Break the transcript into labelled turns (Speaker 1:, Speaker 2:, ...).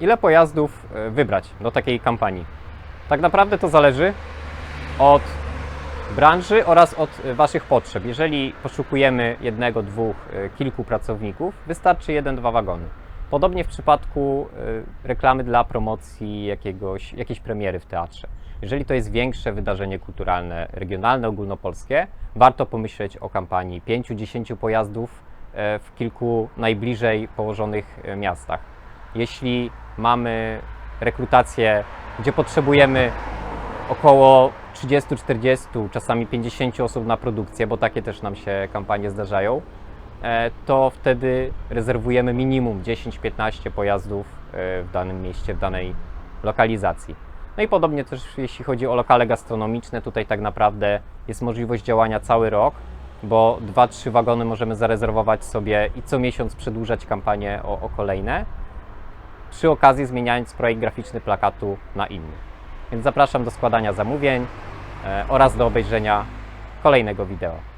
Speaker 1: ile pojazdów e, wybrać do takiej kampanii? Tak naprawdę to zależy od branży oraz od e, Waszych potrzeb. Jeżeli poszukujemy jednego, dwóch, e, kilku pracowników, wystarczy jeden, dwa wagony. Podobnie w przypadku reklamy dla promocji jakiegoś, jakiejś premiery w teatrze. Jeżeli to jest większe wydarzenie kulturalne, regionalne, ogólnopolskie, warto pomyśleć o kampanii 5-10 pojazdów w kilku najbliżej położonych miastach. Jeśli mamy rekrutację, gdzie potrzebujemy około 30-40, czasami 50 osób na produkcję, bo takie też nam się kampanie zdarzają, e, to wtedy rezerwujemy minimum 10-15 pojazdów e, w danym mieście, w danej lokalizacji. No i podobnie też jeśli chodzi o lokale gastronomiczne, tutaj tak naprawdę jest możliwość działania cały rok, bo 2-3 wagony możemy zarezerwować sobie i co miesiąc przedłużać kampanię o, o kolejne, przy okazji zmieniając projekt graficzny plakatu na inny. Więc zapraszam do składania zamówień e, oraz do obejrzenia kolejnego wideo.